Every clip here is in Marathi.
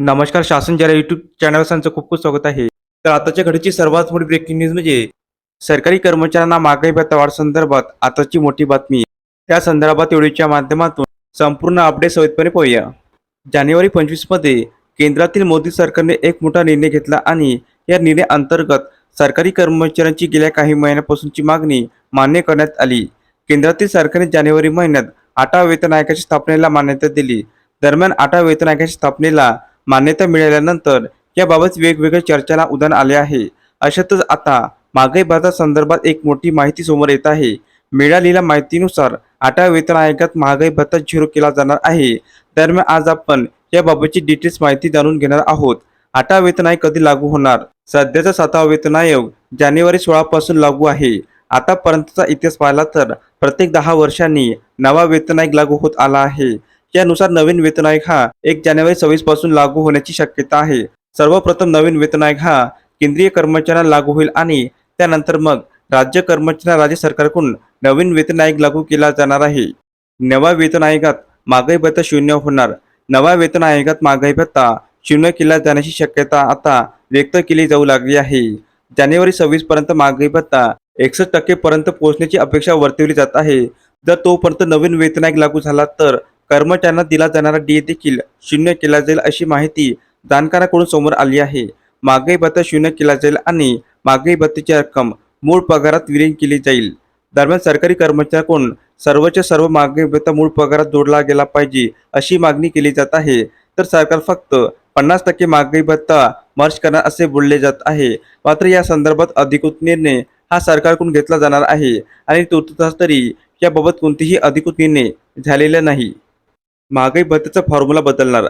नमस्कार शासन जरा युट्यूब चॅनल त्यांचं खूप खूप स्वागत आहे. तर आताच्या घडीची सर्वात मोठी ब्रेकिंग न्यूज म्हणजे सरकारी कर्मचाऱ्यांना महागाई भत्ता वाढ संदर्भात आताची मोठी बातमी. त्या संदर्भात व्हिडिओच्या माध्यमातून संपूर्ण अपडेट सवितपणे पाहूया. जानेवारी पंचवीसमध्ये केंद्रातील मोदी सरकारने एक मोठा निर्णय घेतला आणि या निर्णय अंतर्गत सरकारी कर्मचाऱ्यांची गेल्या काही महिन्यापासूनची मागणी मान्य करण्यात आली. केंद्रातील सरकारने जानेवारी महिन्यात आठव्या वेतन आयोगाच्या स्थापनेला मान्यता दिली. दरम्यान आठव्या वेतन आयोगाच्या स्थापनेला मान्यता मिळाल्यानंतर याबाबत वेगवेगळ्या चर्चेला उदाहरण आले आहे. अशातच आता महागाई भत्ता संदर्भात एक मोठी माहिती समोर येत आहे. मिळालेल्या माहितीनुसार आठव्या वेतन आयोगात महागाई भत्ता झिरो केला जाणार आहे. दरम्यान आज आपण याबाबतची डिटेल्स माहिती जाणून घेणार आहोत. आठवा वेतन आयोग कधी लागू होणार? सध्याचा सातवा वेतन आयोग जानेवारी सोळा पासून लागू आहे. आतापर्यंतचा इतिहास पाहिला तर प्रत्येक दहा वर्षांनी नवा वेतन आयोग लागू होत आला आहे. यानुसार नवीन वेतन आयोग हा एक जानेवारी सव्वीसपासून लागू होण्याची शक्यता आहे. सर्वप्रथम नवीन वेतन आयोग हा केंद्रीय कर्मचाऱ्यांना लागू होईल आणि त्यानंतर मग राज्य कर्मचाऱ्यांना राज्य सरकारकडून नवीन वेतन आयोग लागू केला जाणार आहे. नव्या वेतन आयोगात महागाई भत्ता शून्य होणार. नव्या वेतन आयोगात महागाई भत्ता शून्य केला जाण्याची शक्यता आता व्यक्त केली जाऊ लागली आहे. जानेवारी सव्वीस पर्यंत महागाई भत्ता एकसष्ट टक्के पर्यंत पोहोचण्याची अपेक्षा वर्तवली जात आहे. जर तोपर्यंत नवीन वेतन आयोग लागू झाला तर कर्मचाऱ्यांना दिला जाणारा डी देखील शून्य केला जाईल अशी माहिती जाणकारांकडून समोर आली आहे. मागणी भत्ता शून्य केला जाईल आणि मागणी भत्त्याची रक्कम मूळ पगारात विलीन केली जाईल. दरम्यान सरकारी कर्मचाऱ्यांकडून सर्वच्या सर्व मागणी भत्ता मूळ पगारात जोडला गेला पाहिजे अशी मागणी केली जात आहे. तर सरकार फक्त पन्नास टक्के मागणी भत्ता मर्ज करणार असे बोलले जात आहे. मात्र या संदर्भात अधिकृत निर्णय हा सरकारकडून घेतला जाणार आहे आणि तुर्तास तरी याबाबत कोणतीही अधिकृत निर्णय झालेला नाही. महागाई भत्त्याचा फॉर्म्युला बदलणार.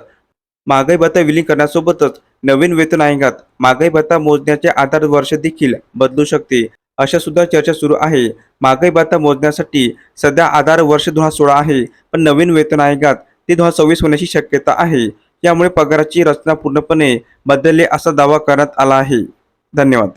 महागाई भत्ता विलीन करण्यासोबतच नवीन वेतन आयोगात महागाई भत्ता मोजण्याचे आधार वर्ष देखील बदलू शकते. अशा सुद्धा चर्चा सुरू आहे. महागाई भत्ता मोजण्यासाठी सध्या आधार वर्ष दोन हजार सोळा आहे पण नवीन वेतन आयोगात ते दोन हजार सव्वीस होण्याची शक्यता आहे. यामुळे पगाराची रचना पूर्णपणे बदलली असा दावा करण्यात आला आहे. धन्यवाद.